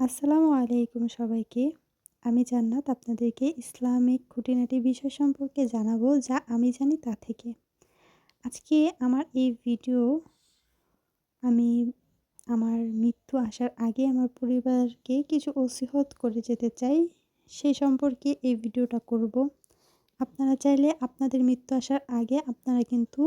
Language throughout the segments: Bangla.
আসসালামু আলাইকুম সবাইকে। আমি জান্নাত আপনাদেরকে ইসলামিক খুঁটিনাটি বিষয় সম্পর্কে জানাব যা আমি জানি তা থেকে। আজকে আমার এই ভিডিও আমি আমার মৃত্যু আসার আগে আমার পরিবারকে কিছু ওসিহত করে যেতে চাই সেই সম্পর্কে এই ভিডিওটা করব। আপনারা চাইলে আপনাদের মৃত্যু আসার আগে আপনারা কিন্তু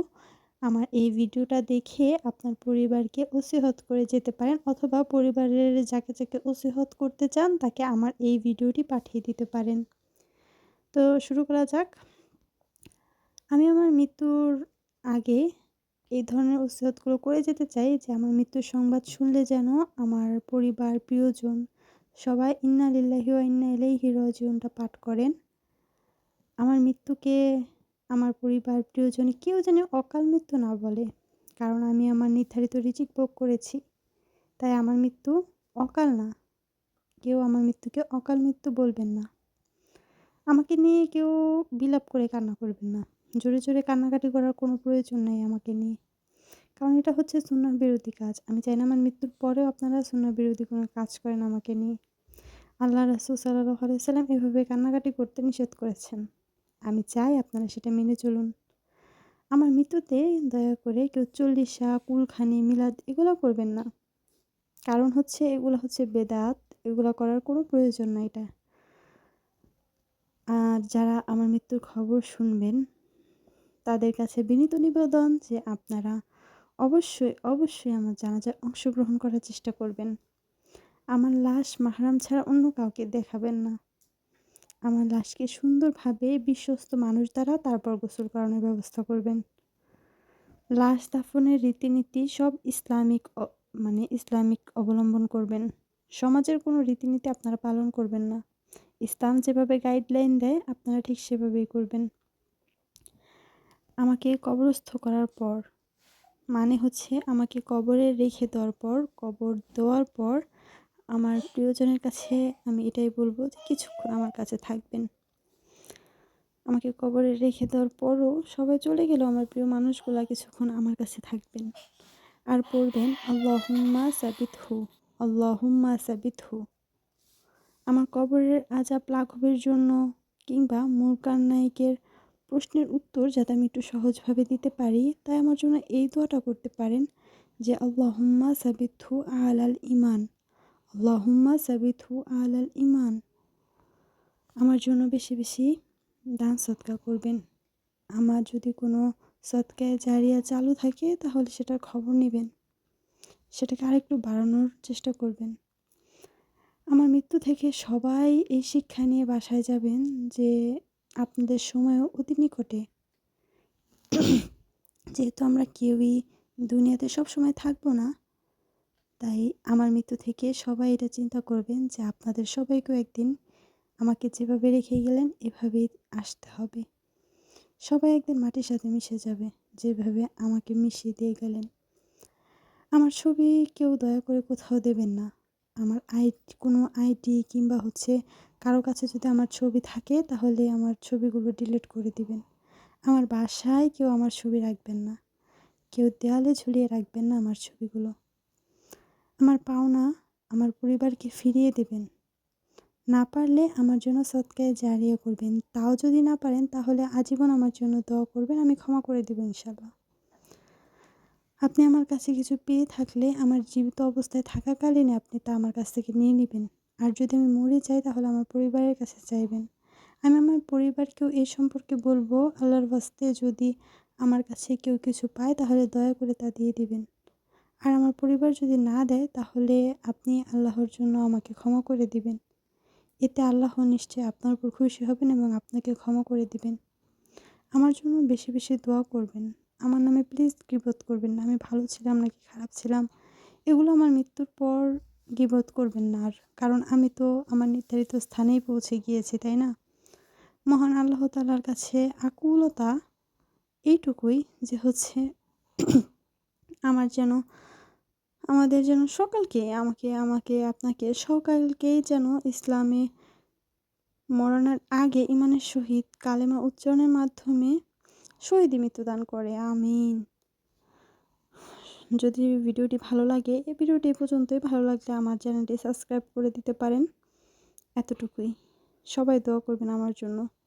আমার এই ভিডিওটা দেখে আপনার পরিবারকে ওসিহত করে যেতে পারেন অথবা পরিবারের যাকে যাকে ওসিহত করতে চান তাকে আমার এই ভিডিওটি পাঠিয়ে দিতে পারেন। তো শুরু করা যাক। আমি আমার মৃত্যুর আগে এই ধরনের ওসিহতগুলো করে যেতে চাই যে আমার মৃত্যুর সংবাদ শুনলে যেন আমার পরিবার, প্রিয়জন সবাই ইন্না লিল্লাহি ওয়া ইন্না ইলাইহি রাজিউনটা পাঠ করেন। আমার মৃত্যুকে আমার পরিবার প্রিয়জনে কেউ যেন অকাল মৃত্যু না বলে, কারণ আমি আমার নির্ধারিত রিচিক ভোগ করেছি। তাই আমার মৃত্যু অকাল না। কেউ আমার মৃত্যুকে অকাল মৃত্যু বলবেন না। আমাকে নিয়ে কেউ বিলাপ করে কান্না করবেন না। জোরে জোরে কান্নাকাটি করার কোনো প্রয়োজন নেই আমাকে নিয়ে। কারণ এটা হচ্ছে সুন্না বিরোধী কাজ। আমি চাই না আমার মৃত্যুর পরেও আপনারা সুন্না বিরোধী কোনো কাজ করেন আমাকে নিয়ে। আল্লাহ রাসুল সাল্লাহ আলাইসাল্লাম এভাবে কান্নাকাটি করতে নিষেধ করেছেন। আমি চাই আপনারা সেটা মেনে চলুন। আমার মৃত্যুতে দয়া করে কেউ চল্লিশা কুলখানি মিলাদ এগুলো করবেন না। কারণ হচ্ছে এগুলো হচ্ছে বেদাত, এগুলো করার কোনো প্রয়োজন নাই এটা। আর যারা আমার মৃত্যুর খবর শুনবেন, তাদের কাছে বিনীত নিবেদন যে আপনারা অবশ্যই অবশ্যই আমার জানাজায় অংশগ্রহণ করার চেষ্টা করবেন। আমার লাশ মাহারাম ছাড়া অন্য কাউকে দেখাবেন না। আমার লাশকে সুন্দরভাবে বিশ্বস্ত মানুষ দ্বারা তারপর গোসল করানোর ব্যবস্থা করবেন। লাশ দাফনের রীতিনীতি সব ইসলামিক মানে ইসলামিক অবলম্বন করবেন। সমাজের কোনো রীতিনীতি আপনারা পালন করবেন না। ইসলাম যেভাবে গাইডলাইন দেয়, আপনারা ঠিক সেভাবেই করবেন। আমাকে কবরস্থ করার পর মানে হচ্ছে আমাকে কবরে রেখে দেওয়ার পর, কবর দেওয়ার পর আমার প্রিয়জনের কাছে আমি এটাই বলব যে কিছুক্ষণ আমার কাছে থাকবেন। আমাকে কবরে রেখে দেওয়ার পরও সবাই চলে গেলেও আমার প্রিয় মানুষগুলা কিছুক্ষণ আমার কাছে থাকবেন। আর পড়বেন, আল্লাহুম্মা সাবিত হু আল্লাহুম্মা সাবিত হু আমার কবরের আজাব লাঘবের জন্য কিংবা মুরকান নায়িকের প্রশ্নের উত্তর যাতে আমি একটু সহজভাবে দিতে পারি, তাই আমার জন্য এই দোয়াটা করতে পারেন যে, আল্লাহুম্মা সাবিত হু আল ইমান আল্লাহুম্মা সাবিথু আলাল ইমান আমার জন্য বেশি বেশি দান সৎকার করবেন। আমার যদি কোনো সৎকায় জারিয়া চালু থাকে, তাহলে সেটার খবর নেবেন। সেটাকে আরেকটু বাড়ানোর চেষ্টা করবেন। আমার মৃত্যু থেকে সবাই এই শিক্ষা নিয়ে বাসায় যাবেন যে, আপনাদের সময়ও অতি নিকটে। যেহেতু আমরা কেউই দুনিয়াতে সব সময় থাকব না তাই আমার মৃত্যু থেকে সবাই এটা চিন্তা করবেন যে আপনাদের সবাইকেও একদিন আমাকে যেভাবে রেখে গেলেন, এভাবেই আসতে হবে। সবাই একদিন মাটির সাথে মিশে যাবে, যেভাবে আমাকে মিশিয়ে দিয়ে গেলেন। আমার ছবি কেউ দয়া করে কোথাও দেবেন না। আমার আই, কোনো আইডি কিংবা হচ্ছে কারও কাছে যদি আমার ছবি থাকে, তাহলে আমার ছবিগুলো ডিলিট করে দিবেন। আমার বাসায় কেউ আমার ছবি রাখবেন না। কেউ দেয়ালে ঝুলিয়ে রাখবেন না আমার ছবিগুলো। আমার পাওনা আমার পরিবারকে ফিরিয়ে দেবেন। না পারলে আমার জন্য সৎকায় জারিয়া করবেন। তাও যদি না পারেন, তাহলে আজীবন আমার জন্য দোয়া করবেন, আমি ক্ষমা করে দেবো ইনশাল্লাহ আপনি আমার কাছে কিছু পেয়ে থাকলে, আমার জীবিত অবস্থায় থাকাকালীন আপনি তা আমার কাছ থেকে নিয়ে নেবেন। আর যদি আমি মরে যাই, তাহলে আমার পরিবারের কাছে চাইবেন। আমি আমার পরিবারকেও এই সম্পর্কে বলব, আল্লাহর বাস্তে যদি আমার কাছে কেউ কিছু পায়, তাহলে দয়া করে তা দিয়ে দিবেন। আর আমার পরিবার যদি না দেয়, তাহলে আপনি আল্লাহর জন্য আমাকে ক্ষমা করে দিবেন। এতে আল্লাহ নিশ্চয়ই আপনার উপর খুশি হবেন এবং আপনাকে ক্ষমা করে দিবেন। আমার জন্য বেশি বেশি দোয়া করবেন। আমার নামে প্লিজ গিবোধ করবেন না। আমি ভালো ছিলাম নাকি খারাপ ছিলাম? এগুলো আমার মৃত্যুর পর গিবোধ করবেন না। আর কারণ আমি তো আমার নির্ধারিত স্থানেই পৌঁছে গিয়েছি, তাই না? মহান আল্লাহ তালার কাছে আকুলতা এইটুকুই যে হচ্ছে আমার যেন আমাদের যেন সকালকে, আমাকে আমাকে, আপনাকে, সকালকেই যেন ইসলামে মরণের আগে ইমানের সহিত কালেমা উচ্চারণের মাধ্যমে শহীদ মৃত্যুদান করে। আমিন। যদি ভিডিওটি ভালো লাগে, এই ভিডিওটি পর্যন্তই। ভালো লাগলে আমার চ্যানেলটি সাবস্ক্রাইব করে দিতে পারেন। এতটুকুই। সবাই দোয়া করবেন আমার জন্য।